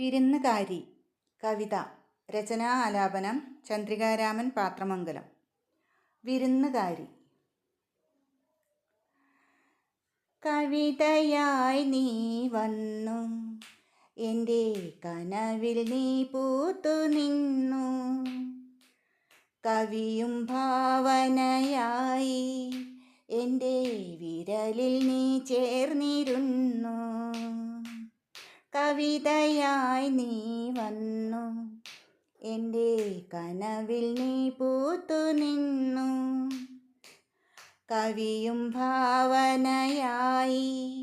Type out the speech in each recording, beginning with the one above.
വിരുന്നുകാരി കവിത രചനാ ആലാപനം ചന്ദ്രികാരാമൻ പാത്രമംഗലം. വിരുന്നുകാരി. കവിതയായി നീ വന്നു. എന്റെ കനവിൽ നീ പൂത്തു നിന്നു. കവിയും ഭാവനയായി എന്റെ വിരലിൽ നീ ചേർന്നിരുന്നു. കവിതയായി നീ വന്നു. എന്റെ കനവിൽ നീ പൂത്തു നിന്നു. കവിയും ഭാവനയായി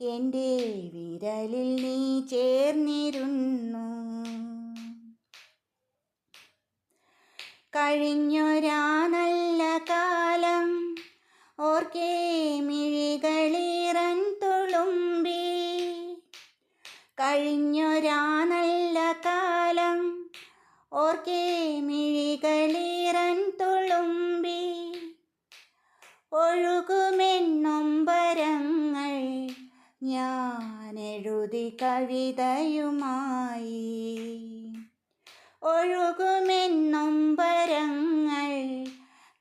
എന്റെ വിരലിൽ നീ ചേർന്നിരുന്നു. കഴിഞ്ഞൊരാ കഴിഞ്ഞൊരാ നല്ല കാലം. ഓർക്കേ മിഴികളീറൻ തുളുമ്പി. ഒഴുകുമെന്നൊമ്പരങ്ങൾ ഞാൻ എഴുതി കവിതയുമായി. ഒഴുകുമെന്നൊമ്പരങ്ങൾ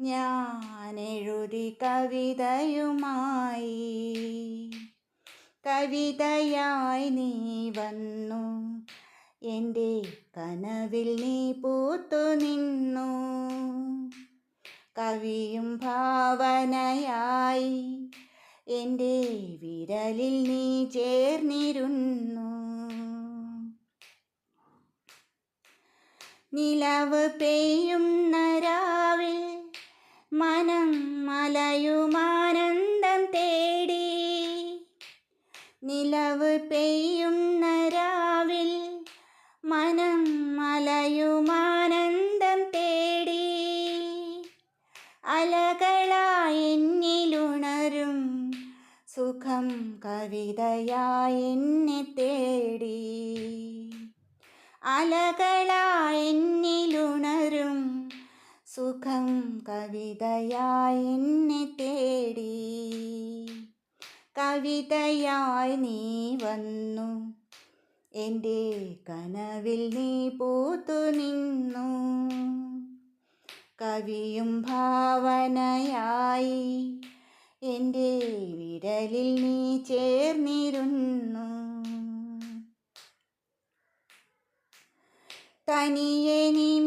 ഞാൻ എഴുതി കവിതയുമായി. കവിതയായി നീ വന്നു. എന്റെ കനവിൽ നീ പൂത്തു നിന്നു. കവിയും ഭാവനയായി എന്റെ വിരലിൽ നീ ചേർന്നിരുന്നു. നിലവ് പെയ്യുന്ന രാവിൽ മനം മലയുമാനന്ദം നിലവ് പെയ്യുന്ന രാവിൽ മനം മലയുമാനന്ദം തേടി. അലകളായെന്നിലുണരും സുഖം കവിതയായെന്നെ തേടി. അലകളായെന്നിലുണരും സുഖം കവിതയായെന്നെ തേടി. കവിതയായി നീ വന്നു. എന്റെ കനവിൽ നീ പൂത്തു നിന്നു. കവിയും ഭാവനയായി എന്റെ വിരലിൽ നീ ചേർന്നിരുന്നു. തനിയെ നിമിഷവുമെണ്ണി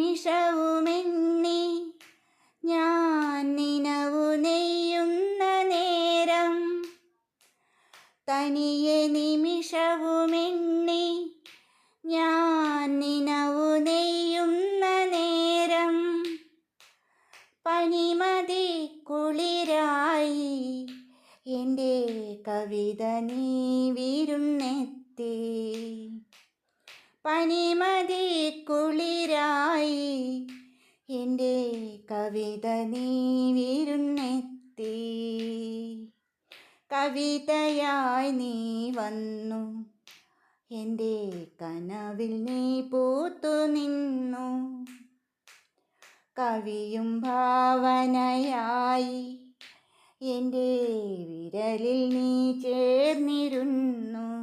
തനിയെ നിമിഷവുമെണ്ണി ഞാൻ നിനവു നെയ്യുന്ന നേരം പനിമതി കുളിരായി എന്റെ കവിത നീ വിരുന്നെത്തി. പനിമതി കുളിരായി എന്റെ കവിത നീ വിരുന്നെത്തി. കവിതയായി നീ വന്നു. എന്റെ കനവിൽ നീ പൂത്തു നിന്നു. കവിയും ഭാവനയായി എന്റെ വിരലിൽ നീ ചേർന്നിരുന്നു.